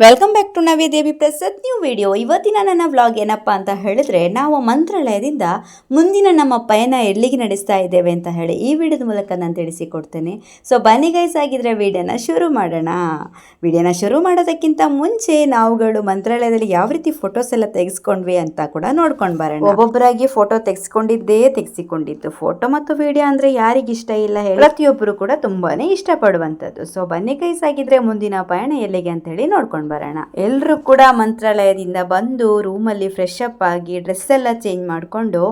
Welcome back to Navya Devi Prasad new video ಇವತ್ತಿನ ನನ್ನ vlog ಏನಪ್ಪ ಅಂತ ಹೇಳಿದ್ರೆ ನಾವು ಮಂತ್ರಾಲಯದಿಂದ ಮುಂದಿನ ನಮ್ಮ ಪಯಣ ಎಲ್ಲಿಗೆ ನಡೆಸ್ತಾ ಇದ್ದೇವೆ ಅಂತ ಹೇಳಿ ಈ ವಿಡಿಯೋದ ಮೂಲಕ ನಾನು ತಿಳಿಸಿಕೊಡ್ತೇನೆ. ಸೊ ಬನ್ನಿ ಗೈಸ್ ಆಗಿದ್ರೆ ವಿಡಿಯೋನ ಶುರು ಮಾಡೋಣ. ವಿಡಿಯೋನ ಶುರು ಮಾಡೋದಕ್ಕಿಂತ ಮುಂಚೆ ನಾವುಗಳು ಮಂತ್ರಾಲಯದಲ್ಲಿ ಯಾವ ರೀತಿ ಫೋಟೋಸ್ ಎಲ್ಲ ತೆಗೆಸ್ಕೊಂಡ್ವಿ ಅಂತ ಕೂಡ ನೋಡ್ಕೊಂಡು ಬರೋಣ. ಒಬ್ಬೊಬ್ಬರಾಗಿ ಫೋಟೋ ತೆಗೆಸ್ಕೊಂಡಿದ್ದೇ ತೆಗೆಸಿಕೊಂಡಿದ್ದು. ಫೋಟೋ ಮತ್ತು ವಿಡಿಯೋ ಅಂದ್ರೆ ಯಾರಿಗೆ ಇಷ್ಟ ಇಲ್ಲ ಹೇಳಿ ಪ್ರತಿಯೊಬ್ಬರು ಕೂಡ ತುಂಬಾನೇ ಇಷ್ಟಪಡುವಂಥದ್ದು. ಸೊ ಬನ್ನಿ ಗೈಸ್ ಆಗಿದ್ರೆ ಮುಂದಿನ ಪಯಣ ಎಲ್ಲಿಗೆ ಅಂತ ಹೇಳಿ ನೋಡ್ಕೊಂಡು ಬರೋಣ. ಎಲ್ಲರೂ ಕೂಡ ಮಂತ್ರಾಲಯದಿಂದ ಬಂದು ರೂಮಲ್ಲಿ ಫ್ರೆಶ್ ಅಪ್ ಆಗಿ ಡ್ರೆಸ್ ಎಲ್ಲ ಚೇಂಜ್ ಮಾಡಿಕೊಂಡು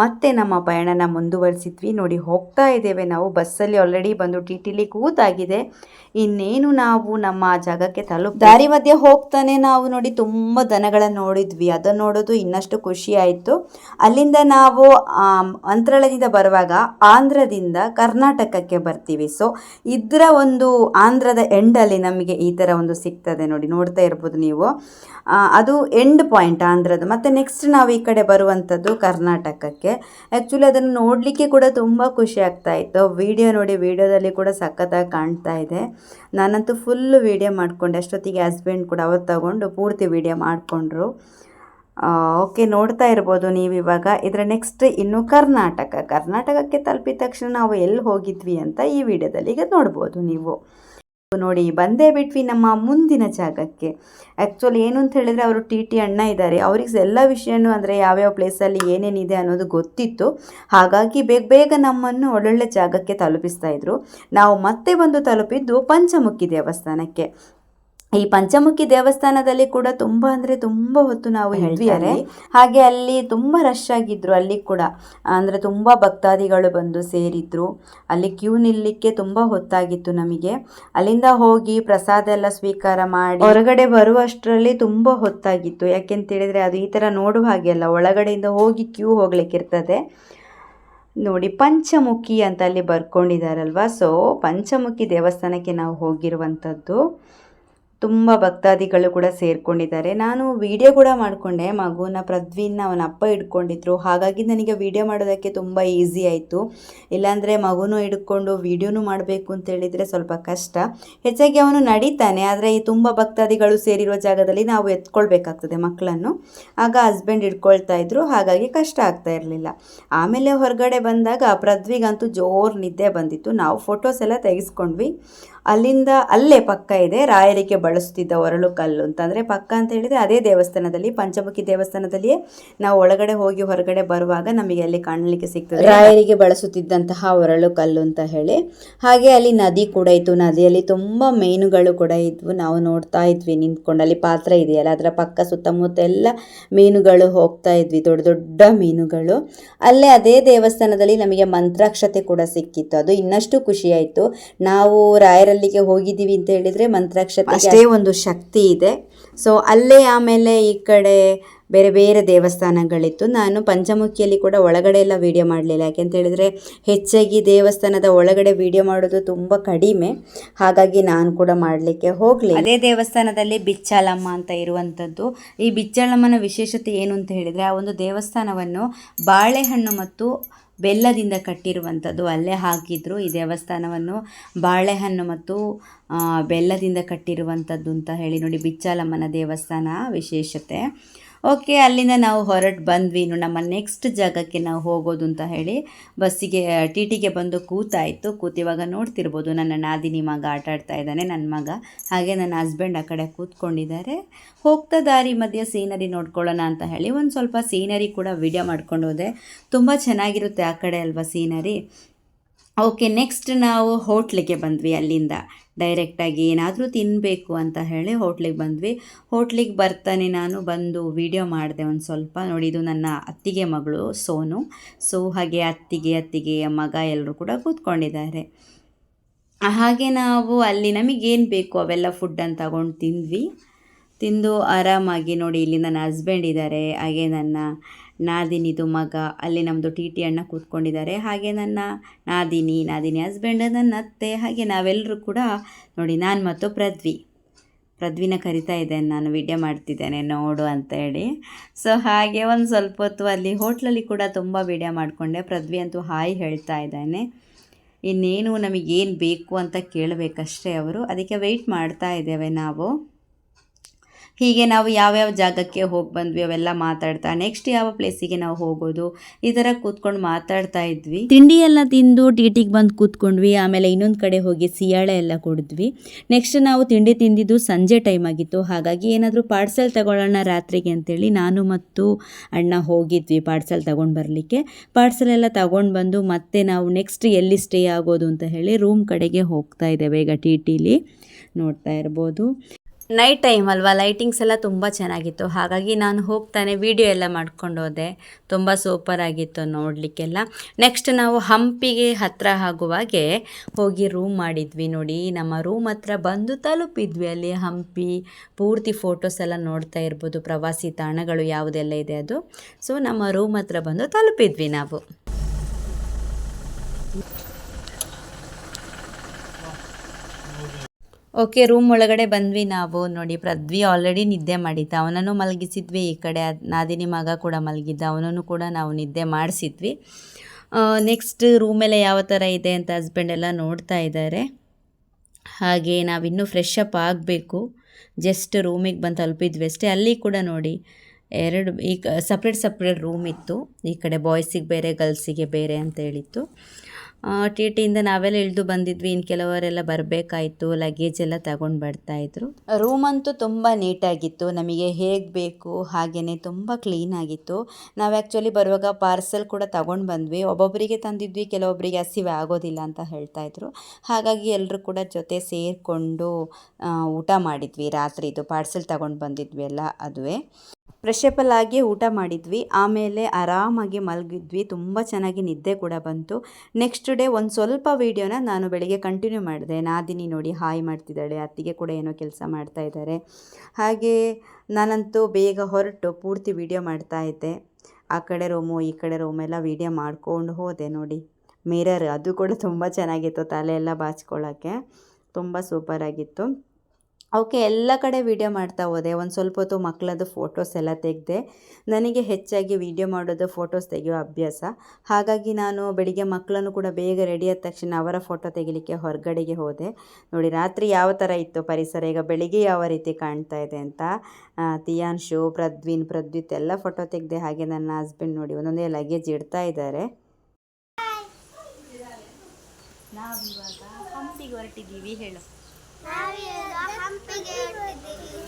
ಮತ್ತೆ ನಮ್ಮ ಪಯಣನ ಮುಂದುವರಿಸಿದ್ವಿ. ನೋಡಿ ಹೋಗ್ತಾ ಇದ್ದೇವೆ ನಾವು. ಬಸ್ಸಲ್ಲಿ ಆಲ್ರೆಡಿ ಬಂದು ಟಿ ಟಿಲಿ ಕೂತಾಗಿದೆ. ಇನ್ನೇನು ನಾವು ನಮ್ಮ ಜಾಗಕ್ಕೆ ತಲುಪ ದಾರಿ ಮಧ್ಯೆ ಹೋಗ್ತಾನೆ ನಾವು ನೋಡಿ ತುಂಬ ದನಗಳನ್ನು ನೋಡಿದ್ವಿ. ಅದನ್ನು ನೋಡೋದು ಇನ್ನಷ್ಟು ಖುಷಿ ಆಯಿತು. ಅಲ್ಲಿಂದ ನಾವು ಮಂತ್ರಾಲಯದಿಂದ ಬರುವಾಗ ಆಂಧ್ರದಿಂದ ಕರ್ನಾಟಕಕ್ಕೆ ಬರ್ತೀವಿ. ಸೊ ಇದರ ಒಂದು ಆಂಧ್ರದ ಎಂಡಲ್ಲಿ ನಮಗೆ ಈ ಥರ ಒಂದು ಸಿಗ್ತದೆ ನೋಡಿ. ನೋಡ್ತಾ ಇರ್ಬೋದು ನೀವು. ಅದು ಎಂಡ್ ಪಾಯಿಂಟ್ ಆಂಧ್ರದ ಮತ್ತು ನೆಕ್ಸ್ಟ್ ನಾವು ಈ ಕಡೆ ಬರುವಂಥದ್ದು ಕರ್ನಾಟಕಕ್ಕೆ. ಆ್ಯಕ್ಚುಲಿ ಅದನ್ನು ನೋಡಲಿಕ್ಕೆ ಕೂಡ ತುಂಬ ಖುಷಿ ಆಗ್ತಾ ಇತ್ತು. ವಿಡಿಯೋ ನೋಡಿ, ವಿಡಿಯೋದಲ್ಲಿ ಕೂಡ ಸಖತ್ತಾಗಿ ಕಾಣ್ತಾ ಇದೆ. ನಾನಂತೂ ಫುಲ್ ವಿಡಿಯೋ ಮಾಡಿಕೊಂಡೆ. ಅಷ್ಟೊತ್ತಿಗೆ ಹಸ್ಬೆಂಡ್ ಕೂಡ ಅವತ್ತು ತಗೊಂಡು ಪೂರ್ತಿ ವಿಡಿಯೋ ಮಾಡಿಕೊಂಡ್ರು. ಓಕೆ ನೋಡ್ತಾ ಇರ್ಬೋದು ನೀವು ಇವಾಗ. ಇದರ ನೆಕ್ಸ್ಟ್ ಇನ್ನು ಕರ್ನಾಟಕ. ಕರ್ನಾಟಕಕ್ಕೆ ತಲುಪಿದ ತಕ್ಷಣ ನಾವು ಎಲ್ಲಿ ಹೋಗಿದ್ವಿ ಅಂತ ಈ ವಿಡಿಯೋದಲ್ಲಿ ಈಗ ನೋಡ್ಬೋದು ನೀವು. ನೋಡಿ, ಬಂದೇ ಬಿಟ್ವಿ ನಮ್ಮ ಮುಂದಿನ ಜಾಗಕ್ಕೆ. ಆ್ಯಕ್ಚುಲಿ ಏನು ಅಂತ ಹೇಳಿದರೆ ಅವರು ಟಿ ಟಿ ಅಣ್ಣ ಇದ್ದಾರೆ. ಅವ್ರಿಗೆ ಎಲ್ಲ ವಿಷಯನೂ ಅಂದರೆ ಯಾವ್ಯಾವ ಪ್ಲೇಸಲ್ಲಿ ಏನೇನಿದೆ ಅನ್ನೋದು ಗೊತ್ತಿತ್ತು. ಹಾಗಾಗಿ ಬೇಗ ಬೇಗ ನಮ್ಮನ್ನು ಒಳ್ಳೊಳ್ಳೆ ಜಾಗಕ್ಕೆ ತಲುಪಿಸ್ತಾ ಇದ್ರು. ನಾವು ಮತ್ತೆ ಬಂದು ತಲುಪಿದ್ದು ಪಂಚಮುಖಿ ದೇವಸ್ಥಾನಕ್ಕೆ. ಈ ಪಂಚಮುಖಿ ದೇವಸ್ಥಾನದಲ್ಲಿ ಕೂಡ ತುಂಬಾ ಅಂದ್ರೆ ತುಂಬಾ ಹೊತ್ತು ನಾವು ಹೇಳ್ತಾರೆ ಹಾಗೆ ಅಲ್ಲಿ ತುಂಬಾ ರಶ್ ಆಗಿದ್ರು ಅಲ್ಲಿ ಕೂಡ. ಅಂದ್ರೆ ತುಂಬಾ ಭಕ್ತಾದಿಗಳು ಬಂದು ಸೇರಿದ್ರು. ಅಲ್ಲಿ ಕ್ಯೂ ನಿಲ್ಲಕ್ಕೆ ತುಂಬಾ ಹೊತ್ತಾಗಿತ್ತು ನಮಗೆ. ಅಲ್ಲಿಂದ ಹೋಗಿ ಪ್ರಸಾದ ಎಲ್ಲ ಸ್ವೀಕಾರ ಮಾಡಿ ಹೊರಗಡೆ ಬರುವಷ್ಟರಲ್ಲಿ ತುಂಬಾ ಹೊತ್ತಾಗಿತ್ತು. ಯಾಕೆಂತ ಹೇಳಿದ್ರೆ ಅದು ಈ ತರ ನೋಡುವ ಹಾಗೆ ಅಲ್ಲ ಒಳಗಡೆಯಿಂದ ಹೋಗಿ ಕ್ಯೂ ಹೋಗ್ಲಿಕ್ಕಿರ್ತದೆ ನೋಡಿ ಪಂಚಮುಖಿ ಅಂತ ಅಲ್ಲಿ ಬರ್ಕೊಂಡಿದಾರಲ್ವಾ? ಸೊ ಪಂಚಮುಖಿ ದೇವಸ್ಥಾನಕ್ಕೆ ನಾವು ಹೋಗಿರುವಂಥದ್ದು. ತುಂಬ ಭಕ್ತಾದಿಗಳು ಕೂಡ ಸೇರಿಕೊಂಡಿದ್ದಾರೆ. ನಾನು ವಿಡಿಯೋ ಕೂಡ ಮಾಡಿಕೊಂಡೆ. ಮಗುನ ಪೃಥ್ವಿನ ಅವನ ಅಪ್ಪ ಹಿಡ್ಕೊಂಡಿದ್ರು. ಹಾಗಾಗಿ ನನಗೆ ವಿಡಿಯೋ ಮಾಡೋದಕ್ಕೆ ತುಂಬ ಈಸಿ ಆಯಿತು. ಇಲ್ಲಾಂದರೆ ಮಗುನೂ ಹಿಡ್ಕೊಂಡು ವೀಡಿಯೋನೂ ಮಾಡಬೇಕು ಅಂತ ಹೇಳಿದರೆ ಸ್ವಲ್ಪ ಕಷ್ಟ. ಹೆಚ್ಚಾಗಿ ಅವನು ನಡೀತಾನೆ. ಆದರೆ ಈ ತುಂಬ ಭಕ್ತಾದಿಗಳು ಸೇರಿರುವ ಜಾಗದಲ್ಲಿ ನಾವು ಎತ್ಕೊಳ್ಬೇಕಾಗ್ತದೆ ಮಕ್ಕಳನ್ನು. ಆಗ ಹಸ್ಬೆಂಡ್ ಇಟ್ಕೊಳ್ತಾ ಇದ್ರು. ಹಾಗಾಗಿ ಕಷ್ಟ ಆಗ್ತಾ ಇರಲಿಲ್ಲ. ಆಮೇಲೆ ಹೊರಗಡೆ ಬಂದಾಗ ಪ್ರದ್ವಿಗಂತೂ ಜೋರು ನಿದ್ದೆ ಬಂದಿತ್ತು. ನಾವು ಫೋಟೋಸ್ ಎಲ್ಲ ತೆಗೆಸ್ಕೊಂಡ್ವಿ. ಅಲ್ಲಿಂದ ಅಲ್ಲೇ ಪಕ್ಕ ಇದೆ ರಾಯರಿಗೆ ಬಳಸುತ್ತಿದ್ದ ಒರಳು ಕಲ್ಲು ಅಂತಂದರೆ ಪಕ್ಕ ಅಂತ ಹೇಳಿದರೆ ಅದೇ ದೇವಸ್ಥಾನದಲ್ಲಿ ಪಂಚಮುಖಿ ದೇವಸ್ಥಾನದಲ್ಲಿಯೇ ನಾವು ಒಳಗಡೆ ಹೋಗಿ ಹೊರಗಡೆ ಬರುವಾಗ ನಮಗೆ ಅಲ್ಲಿ ಕಾಣಲಿಕ್ಕೆ ಸಿಗ್ತದೆ. ರಾಯರಿಗೆ ಬಳಸುತ್ತಿದ್ದಂತಹ ಒರಳು ಕಲ್ಲು ಅಂತ ಹೇಳಿ. ಹಾಗೆ ಅಲ್ಲಿ ನದಿ ಕೂಡ ಇತ್ತು. ನದಿಯಲ್ಲಿ ತುಂಬ ಮೀನುಗಳು ಕೂಡ ಇದ್ವು. ನಾವು ನೋಡ್ತಾ ಇದ್ವಿ ನಿಂತ್ಕೊಂಡು. ಅಲ್ಲಿ ಪಾತ್ರ ಇದೆಯಲ್ಲ ಅದರ ಪಕ್ಕ ಸುತ್ತಮುತ್ತ ಎಲ್ಲ ಮೀನುಗಳು ಹೋಗ್ತಾ ಇದ್ವಿ ದೊಡ್ಡ ದೊಡ್ಡ ಮೀನುಗಳು. ಅಲ್ಲೇ ಅದೇ ದೇವಸ್ಥಾನದಲ್ಲಿ ನಮಗೆ ಮಂತ್ರಾಕ್ಷತೆ ಕೂಡ ಸಿಕ್ಕಿತ್ತು. ಅದು ಇನ್ನಷ್ಟು ಖುಷಿ ಆಯಿತು ನಾವು ರಾಯರಲ್ಲಿಗೆ ಹೋಗಿದ್ದೀವಿ ಅಂತ ಹೇಳಿದರೆ ಮಂತ್ರಾಕ್ಷತೆ ಅಷ್ಟೇ ಒಂದು ಶಕ್ತಿ ಇದೆ. ಸೊ ಅಲ್ಲೇ ಆಮೇಲೆ ಈ ಕಡೆ ಬೇರೆ ಬೇರೆ ದೇವಸ್ಥಾನಗಳಿತ್ತು. ನಾನು ಪಂಚಮುಖಿಯಲ್ಲಿ ಕೂಡ ಒಳಗಡೆ ಎಲ್ಲ ವೀಡಿಯೋ ಮಾಡಲಿಲ್ಲ. ಯಾಕೆಂತ ಹೇಳಿದರೆ ಹೆಚ್ಚಾಗಿ ದೇವಸ್ಥಾನದ ಒಳಗಡೆ ವೀಡಿಯೋ ಮಾಡೋದು ತುಂಬ ಕಡಿಮೆ. ಹಾಗಾಗಿ ನಾನು ಕೂಡ ಮಾಡಲಿಕ್ಕೆ ಹೋಗಲಿ ಅದೇ ದೇವಸ್ಥಾನದಲ್ಲಿ ಬಿಚ್ಚಾಲಮ್ಮ ಅಂತ ಇರುವಂಥದ್ದು. ಈ ಬಿಚ್ಚಾಲಮ್ಮನ ವಿಶೇಷತೆ ಏನು ಅಂತ ಹೇಳಿದರೆ, ಆ ಒಂದು ದೇವಸ್ಥಾನವನ್ನು ಬಾಳೆಹಣ್ಣು ಮತ್ತು ಬೆಲ್ಲದಿಂದ ಕಟ್ಟಿರುವಂಥದ್ದು ಅಲ್ಲೇ ಹಾಕಿದ್ರು. ಈ ದೇವಸ್ಥಾನವನ್ನು ಬಾಳೆಹಣ್ಣು ಮತ್ತು ಬೆಲ್ಲದಿಂದ ಕಟ್ಟಿರುವಂಥದ್ದು ಅಂತ ಹೇಳಿ ನೋಡಿ, ಬಿಚ್ಚಾಲಮ್ಮನ ದೇವಸ್ಥಾನ ವಿಶೇಷತೆ. ಓಕೆ, ಅಲ್ಲಿಂದ ನಾವು ಹೊರಟು ಬಂದ್ವಿ. ನಮ್ಮ ನೆಕ್ಸ್ಟ್ ಜಾಗಕ್ಕೆ ನಾವು ಹೋಗೋದು ಅಂತ ಹೇಳಿ ಬಸ್ಸಿಗೆ ಟಿ ಟಿಗೆ ಬಂದು ಕೂತಾಯಿತು. ಕೂತಿವಾಗ ನೋಡ್ತಿರ್ಬೋದು ನನ್ನ ನಾದಿನಿ ಮಗ ಆಟ ಆಡ್ತಾ ಇದ್ದಾನೆ, ನನ್ನ ಮಗ. ಹಾಗೆ ನನ್ನ ಹಸ್ಬೆಂಡ್ ಆ ಕಡೆ ಕೂತ್ಕೊಂಡಿದ್ದಾರೆ. ಹೋಗ್ತಾ ದಾರಿ ಮಧ್ಯೆ ಸೀನರಿ ನೋಡ್ಕೊಳ್ಳೋಣ ಅಂತ ಹೇಳಿ. ಒಂದು ಸ್ವಲ್ಪ ಸೀನರಿ ಕೂಡ ವಿಡಿಯೋ ಮಾಡ್ಕೊಂಡು ಹೋದೆ. ತುಂಬ ಚೆನ್ನಾಗಿರುತ್ತೆ ಆ ಕಡೆ ಅಲ್ವಾ ಸೀನರಿ ಓಕೆ ನೆಕ್ಸ್ಟ್ ನಾವು ಹೋಟ್ಲಿಗೆ ಬಂದ್ವಿ ಅಲ್ಲಿಂದ. ಡೈರೆಕ್ಟಾಗಿ ಏನಾದರೂ ತಿನ್ನಬೇಕು ಅಂತ ಹೇಳಿ ಹೋಟ್ಲಿಗೆ ಬಂದ್ವಿ. ಹೋಟ್ಲಿಗೆ ಬರ್ತಾನೆ ನಾನು ಬಂದು ವಿಡಿಯೋ ಮಾಡಿದೆ ಒಂದು ಸ್ವಲ್ಪ. ನೋಡಿ, ಇದು ನನ್ನ ಅತ್ತಿಗೆ ಮಗಳು ಸೋನು. ಸೊ ಹಾಗೆ ಅತ್ತಿಗೆ, ಅತ್ತಿಗೆಯ ಮಗ ಎಲ್ಲರೂ ಕೂಡ ಕೂತ್ಕೊಂಡಿದ್ದಾರೆ. ಹಾಗೆ ನಾವು ಅಲ್ಲಿ ನಮಗೇನು ಬೇಕು ಅವೆಲ್ಲ ಫುಡ್ಡನ್ನು ತಗೊಂಡು ತಿಂದ್ವಿ. ತಿಂದು ಆರಾಮಾಗಿ ನೋಡಿ ಇಲ್ಲಿ ನನ್ನ ಹಸ್ಬೆಂಡ್ ಇದ್ದಾರೆ, ಹಾಗೆ ನನ್ನ ನಾದಿನಿದು ಮಗ, ಅಲ್ಲಿ ನಮ್ಮದು ಟಿ ಟಿ ಅಣ್ಣ ಕೂತ್ಕೊಂಡಿದ್ದಾರೆ, ಹಾಗೆ ನನ್ನ ನಾದಿನಿ ನಾದಿನಿ ಹಸ್ಬೆಂಡ್ ನನ್ನ ಅತ್ತೆ, ಹಾಗೆ ನಾವೆಲ್ಲರೂ ಕೂಡ ನೋಡಿ ನಾನು ಮತ್ತು ಪ್ರದ್ವಿ. ಪ್ರದ್ವಿನ ಕರಿತಾ ಇದ್ದೇನೆ, ನಾನು ವಿಡಿಯೋ ಮಾಡ್ತಿದ್ದೇನೆ, ನೋಡು ಅಂತ ಹೇಳಿ. ಸೊ ಹಾಗೆ ಒಂದು ಸ್ವಲ್ಪ ಹೊತ್ತು ಅಲ್ಲಿ ಹೋಟ್ಲಲ್ಲಿ ಕೂಡ ತುಂಬ ವಿಡಿಯೋ ಮಾಡಿಕೊಂಡೆ. ಪ್ರದ್ವಿ ಅಂತೂ ಹಾಯ್ ಹೇಳ್ತಾ ಇದ್ದಾನೆ. ಇನ್ನೇನು ನಮಗೇನು ಬೇಕು ಅಂತ ಕೇಳಬೇಕಷ್ಟೇ ಅವರು. ಅದಕ್ಕೆ ವೆಯ್ಟ್ ಮಾಡ್ತಾ ಇದ್ದೇವೆ ನಾವು. ಹೀಗೆ ನಾವು ಯಾವ್ಯಾವ ಜಾಗಕ್ಕೆ ಹೋಗಿ ಬಂದ್ವಿ ಅವೆಲ್ಲ ಮಾತಾಡ್ತಾ ನೆಕ್ಸ್ಟ್ ಯಾವ ಪ್ಲೇಸಿಗೆ ನಾವು ಹೋಗೋದು, ಈ ಥರ ಕೂತ್ಕೊಂಡು ಮಾತಾಡ್ತಾ ಇದ್ವಿ. ತಿಂಡಿ ಎಲ್ಲ ತಿಂದು ಟಿ ಟಿಗೆ ಬಂದು ಕೂತ್ಕೊಂಡ್ವಿ, ಆಮೇಲೆ ಇನ್ನೊಂದು ಕಡೆ ಹೋಗಿ ಸಿಯಾಳೆ ಎಲ್ಲ ಕುಡಿದ್ವಿ. ನೆಕ್ಸ್ಟ್ ನಾವು ತಿಂಡಿ ತಿಂದಿದ್ದು ಸಂಜೆ ಟೈಮ್ ಆಗಿತ್ತು, ಹಾಗಾಗಿ ಏನಾದರೂ ಪಾರ್ಸೆಲ್ ತಗೊಳ್ಳೋಣ ರಾತ್ರಿಗೆ ಅಂತೇಳಿ ನಾನು ಮತ್ತು ಅಣ್ಣ ಹೋಗಿದ್ವಿ ಪಾರ್ಸೆಲ್ ತಗೊಂಡು ಬರಲಿಕ್ಕೆ. ಪಾರ್ಸೆಲ್ ಎಲ್ಲ ತಗೊಂಡು ಬಂದು ಮತ್ತೆ ನಾವು ನೆಕ್ಸ್ಟ್ ಎಲ್ಲಿ ಸ್ಟೇ ಆಗೋದು ಅಂತ ಹೇಳಿ ರೂಮ್ ಕಡೆಗೆ ಹೋಗ್ತಾ ಇದ್ದೇವೆ ಈಗ ಟಿ ಟಿಲಿ ನೋಡ್ತಾ ಇರ್ಬೋದು. ನೈಟ್ ಟೈಮ್ ಅಲ್ವಾ? ಲೈಟಿಂಗ್ಸ್ ಎಲ್ಲ ತುಂಬ ಚೆನ್ನಾಗಿತ್ತು. ಹಾಗಾಗಿ ನಾನು ಹೋಗ್ತಾನೆ ವಿಡಿಯೋ ಎಲ್ಲ ಮಾಡ್ಕೊಂಡು ಹೋದೆ. ತುಂಬ ಸೂಪರ್ ಆಗಿತ್ತು ನೋಡಲಿಕ್ಕೆಲ್ಲ. ನೆಕ್ಸ್ಟ್ ನಾವು ಹಂಪಿಗೆ ಹತ್ತಿರ ಆಗುವಾಗೆ ಹೋಗಿ ರೂಮ್ ಮಾಡಿದ್ವಿ ನೋಡಿ. ನಮ್ಮ ರೂಮ್ ಹತ್ರ ಬಂದು ತಲುಪಿದ್ವಿ ಅಲ್ಲಿ ಹಂಪಿ ಪೂರ್ತಿ ಫೋಟೋಸ್ ಎಲ್ಲ ನೋಡ್ತಾ ಇರ್ಬೋದು. ಪ್ರವಾಸಿ ತಾಣಗಳು ಯಾವುದೆಲ್ಲ ಇದೆ ಅದು. ಸೊ ನಮ್ಮ ರೂಮ್ ಹತ್ರ ಬಂದು ತಲುಪಿದ್ವಿ ನಾವು. ಓಕೆ, ರೂಮ್ ಒಳಗಡೆ ಬಂದ್ವಿ ನಾವು. ನೋಡಿ ಪ್ರದ್ವಿ ಆಲ್ರೆಡಿ ನಿದ್ದೆ ಮಾಡಿದ್ದ. ಅವನನ್ನು ಮಲಗಿಸಿದ್ವಿ, ಈ ಕಡೆ ನಾದಿನಿ ಮಗ ಕೂಡ ಮಲಗಿದ್ದ. ಅವನನ್ನು ಕೂಡ ನಾವು ನಿದ್ದೆ ಮಾಡಿಸಿದ್ವಿ. ನೆಕ್ಸ್ಟ್ ರೂಮೆಲ್ಲ ಯಾವ ಥರ ಇದೆ ಅಂತ ಹಸ್ಬೆಂಡ್ ಎಲ್ಲ ನೋಡ್ತಾ ಇದ್ದಾರೆ. ಹಾಗೆ ನಾವಿನ್ನೂ ಫ್ರೆಶ್ ಅಪ್ ಆಗಬೇಕು. ಜಸ್ಟ್ ರೂಮಿಗೆ ಬಂದು ತಲುಪಿದ್ವಿ ಅಷ್ಟೇ. ಅಲ್ಲಿ ಕೂಡ ನೋಡಿ ಎರಡು ಈಗ ಸಪ್ರೇಟ್ ಸಪ್ರೇಟ್ ರೂಮ್ ಇತ್ತು. ಈ ಕಡೆ ಬಾಯ್ಸಿಗೆ ಬೇರೆ ಗರ್ಲ್ಸಿಗೆ ಬೇರೆ ಅಂತ ಹೇಳಿತ್ತು. ಟಿ ಟಿಯಿಂದ ನಾವೆಲ್ಲ ಇಳಿದು ಬಂದಿದ್ವಿ. ಇನ್ನು ಕೆಲವರೆಲ್ಲ ಬರಬೇಕಾಯಿತು. ಲಗೇಜ್ ಎಲ್ಲ ತಗೊಂಡು ಬರ್ತಾಯಿದ್ರು ರೂಮ್ ಅಂತೂ ತುಂಬ ನೀಟಾಗಿತ್ತು ನಮಗೆ ಹೇಗೆ ಬೇಕು ಹಾಗೆಯೇ ತುಂಬ ಕ್ಲೀನಾಗಿತ್ತು ನಾವು ಆ್ಯಕ್ಚುಲಿ ಬರುವಾಗ ಪಾರ್ಸೆಲ್ ಕೂಡ ತಗೊಂಡು ಬಂದ್ವಿ. ಒಬ್ಬೊಬ್ಬರಿಗೆ ತಂದಿದ್ವಿ ಕೆಲವೊಬ್ಬರಿಗೆ ಹಸಿವೆ ಆಗೋದಿಲ್ಲ ಅಂತ ಹೇಳ್ತಾಯಿದ್ರು ಹಾಗಾಗಿ ಎಲ್ಲರೂ ಕೂಡ ಜೊತೆ ಸೇರಿಕೊಂಡು ಊಟ ಮಾಡಿದ್ವಿ. ರಾತ್ರಿದು ಪಾರ್ಸೆಲ್ ತಗೊಂಡು ಬಂದಿದ್ವಿ ಎಲ್ಲ, ಅದುವೇ. ಫ್ರೆಶಪಲ್ ಆಗಿ ಊಟ ಮಾಡಿದ್ವಿ. ಆಮೇಲೆ ಆರಾಮಾಗಿ ಮಲಗಿದ್ವಿ. ತುಂಬ ಚೆನ್ನಾಗಿ ನಿದ್ದೆ ಕೂಡ ಬಂತು. ನೆಕ್ಸ್ಟ್ ಡೇ ಒಂದು ಸ್ವಲ್ಪ ವೀಡಿಯೋನ ನಾನು ಬೆಳಿಗ್ಗೆ ಕಂಟಿನ್ಯೂ ಮಾಡಿದೆ. ನಾದಿನಿ ನೋಡಿ ಹಾಯ್ ಮಾಡ್ತಿದ್ದಾಳೆ. ಅತ್ತಿಗೆ ಕೂಡ ಏನೋ ಕೆಲಸ ಮಾಡ್ತಾ ಇದ್ದಾರೆ. ಹಾಗೆ ನಾನಂತೂ ಬೇಗ ಹೊರಟು ಪೂರ್ತಿ ವೀಡಿಯೋ ಮಾಡ್ತಾ ಇದ್ದೆ. ಆ ಕಡೆ ರೂಮು, ಈ ಕಡೆ ರೂಮೆಲ್ಲ ವೀಡಿಯೋ ಮಾಡ್ಕೊಂಡು ಹೋದೆ ನೋಡಿ. ಮಿರರ್ ಅದು ಕೂಡ ತುಂಬ ಚೆನ್ನಾಗಿತ್ತು ತಲೆ ಎಲ್ಲ ಬಾಚ್ಕೊಳ್ಳೋಕ್ಕೆ ತುಂಬ ಸೂಪರಾಗಿತ್ತು ಅವಕ್ಕೆ ಎಲ್ಲ ಕಡೆ ವೀಡಿಯೋ ಮಾಡ್ತಾ ಹೋದೆ. ಒಂದು ಸ್ವಲ್ಪ ಹೊತ್ತು ಮಕ್ಕಳದ್ದು ಫೋಟೋಸ್ ಎಲ್ಲ ತೆಗೆದೆ. ನನಗೆ ಹೆಚ್ಚಾಗಿ ವೀಡಿಯೋ ಮಾಡೋದು ಫೋಟೋಸ್ ತೆಗೆಯೋ ಅಭ್ಯಾಸ. ಹಾಗಾಗಿ ನಾನು ಬೆಳಿಗ್ಗೆ ಮಕ್ಕಳನ್ನು ಕೂಡ ಬೇಗ ರೆಡಿ ಆದ ತಕ್ಷಣ ಅವರ ಫೋಟೋ ತೆಗಿಲಿಕ್ಕೆ ಹೊರಗಡೆಗೆ ಹೋದೆ. ನೋಡಿ, ರಾತ್ರಿ ಯಾವ ಥರ ಇತ್ತು ಪರಿಸರ? ಈಗ ಬೆಳಿಗ್ಗೆ ಯಾವ ರೀತಿ ಕಾಣ್ತಾ ಇದೆ ಅಂತ. ತಿಯಾನ್ ತಿಯಾನ್ಶು ಪ್ರದ್ವಿನ್ ಪ್ರದ್ವಿತ್ ಎಲ್ಲ ಫೋಟೋ ತೆಗೆದೆ. ಹಾಗೆ ನನ್ನ ಹಸ್ಬೆಂಡ್ ನೋಡಿ ಒಂದೊಂದೇ ಲಗೇಜ್ ಇಡ್ತಾ ಇದ್ದಾರೆ. ನಾವಿವಾಗ ಹಂಪಿಗೆ ಹೊರಟಿದ್ದೀವಿ. ಹೇಳು. ನಾವೀಗ ಹಂಪಿಗೆ ಹೊರಟಿದ್ದೀವಿ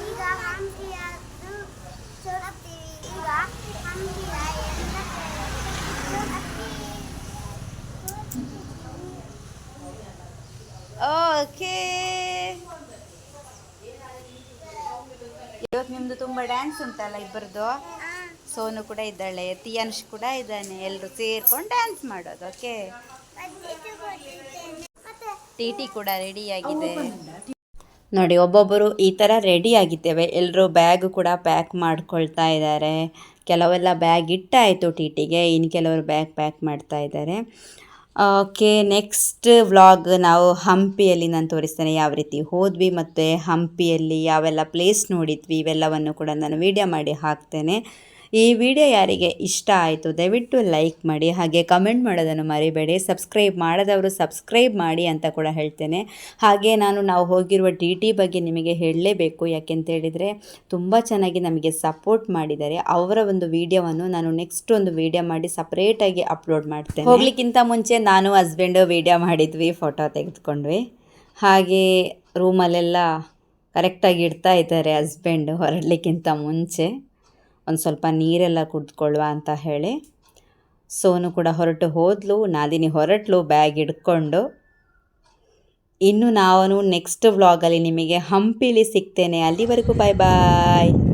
ಈಗ ಹಂಪಿಯದ್ದು ಹೋಗ್ತೀವಿ ಈಗ ಹಂಪಿಯ ಎಲ್ಲ ಓಕೆ. ಇವತ್ತು ನಿಮ್ದು ತುಂಬಾ ಡ್ಯಾನ್ಸ್ ಉಂಟಲ್ಲ ಇಬ್ಬರದು? ಸೋನು ಕೂಡ ಇದ್ದಾಳೆ ತಿಯಾನ್ಶ್ ಕೂಡ ಇದ್ದಾನೆ ಎಲ್ಲರೂ ಸೇರ್ಕೊಂಡು ಡ್ಯಾನ್ಸ್ ಮಾಡೋದು ಓಕೆ ಟಿ ಟಿ ಕೂಡ ರೆಡಿ ಆಗಿದೆ. ನೋಡಿ, ಒಬ್ಬೊಬ್ಬರು ಈ ಥರ ರೆಡಿ ಆಗಿದ್ದೇವೆ. ಎಲ್ಲರೂ ಬ್ಯಾಗ್ ಕೂಡ ಪ್ಯಾಕ್ ಮಾಡ್ಕೊಳ್ತಾ ಇದ್ದಾರೆ. ಕೆಲವೆಲ್ಲ ಬ್ಯಾಗ್ ಇಟ್ಟಾಯಿತು ಟಿ ಟಿಗೆ ಇನ್ನು ಕೆಲವರು ಬ್ಯಾಗ್ ಪ್ಯಾಕ್ ಮಾಡ್ತಾ ಇದ್ದಾರೆ. ಓಕೆ ನೆಕ್ಸ್ಟ್ ವ್ಲಾಗ್ ನಾವು ಹಂಪಿಯಲ್ಲಿ ನಾನು ತೋರಿಸ್ತೇನೆ. ಯಾವ ರೀತಿ ಹೋದ್ವಿ ಮತ್ತು ಹಂಪಿಯಲ್ಲಿ ಯಾವೆಲ್ಲ ಪ್ಲೇಸ್ ನೋಡಿದ್ವಿ, ಇವೆಲ್ಲವನ್ನು ಕೂಡ ನಾನು ವೀಡಿಯೋ ಮಾಡಿ ಹಾಕ್ತೇನೆ. ಈ ವಿಡಿಯೋ ಯಾರಿಗೆ ಇಷ್ಟ ಆಯಿತು, ದಯವಿಟ್ಟು ಲೈಕ್ ಮಾಡಿ, ಹಾಗೆ ಕಮೆಂಟ್ ಮಾಡೋದನ್ನು ಮರಿಬೇಡಿ. ಸಬ್ಸ್ಕ್ರೈಬ್ ಮಾಡದವರು ಸಬ್ಸ್ಕ್ರೈಬ್ ಮಾಡಿ ಅಂತ ಕೂಡ ಹೇಳ್ತೇನೆ. ಹಾಗೆ ನಾನು, ನಾವು ಹೋಗಿರುವ ಡಿ ಟಿ ಬಗ್ಗೆ ನಿಮಗೆ ಹೇಳಲೇಬೇಕು. ಯಾಕೆಂತೇಳಿದರೆ, ತುಂಬ ಚೆನ್ನಾಗಿ ನಮಗೆ ಸಪೋರ್ಟ್ ಮಾಡಿದ್ದಾರೆ. ಅವರ ಒಂದು ವಿಡಿಯೋವನ್ನು ನಾನು ನೆಕ್ಸ್ಟ್ ಒಂದು ವಿಡಿಯೋ ಮಾಡಿ ಸಪ್ರೇಟಾಗಿ ಅಪ್ಲೋಡ್ ಮಾಡ್ತೇನೆ. ಹೋಗ್ಲಿಕ್ಕಿಂತ ಮುಂಚೆ ನಾನು ಹಸ್ಬೆಂಡು ವಿಡಿಯೋ ಮಾಡಿದ್ವಿ, ಫೋಟೋ ತೆಗೆದುಕೊಂಡ್ವಿ. ಹಾಗೆ ರೂಮಲ್ಲೆಲ್ಲ ಕರೆಕ್ಟಾಗಿ ಇಡ್ತಾ ಇದ್ದಾರೆ ಹಸ್ಬೆಂಡ್ ಹೊರಡ್ಲಿಕ್ಕಿಂತ ಮುಂಚೆ. ಒಂದು ಸ್ವಲ್ಪ ನೀರೆಲ್ಲ ಕುಡ್ಕೊಳ್ಳುವ ಅಂತ ಹೇಳಿ ಸೋನು ಕೂಡ ಹೊರಟು ಹೋದ್ಲು, ನಾದಿನಿ ಹೊರಟ್ಲು, ಬ್ಯಾಗ್ ಹಿಡ್ಕೊಂಡು. ಇನ್ನು ನಾನು ನೆಕ್ಸ್ಟ್ ವ್ಲಾಗಲ್ಲಿ ನಿಮಗೆ ಹಂಪಿಲಿ ಸಿಗ್ತೇನೆ. ಅಲ್ಲಿವರೆಗೂ ಬಾಯ್ ಬಾಯ್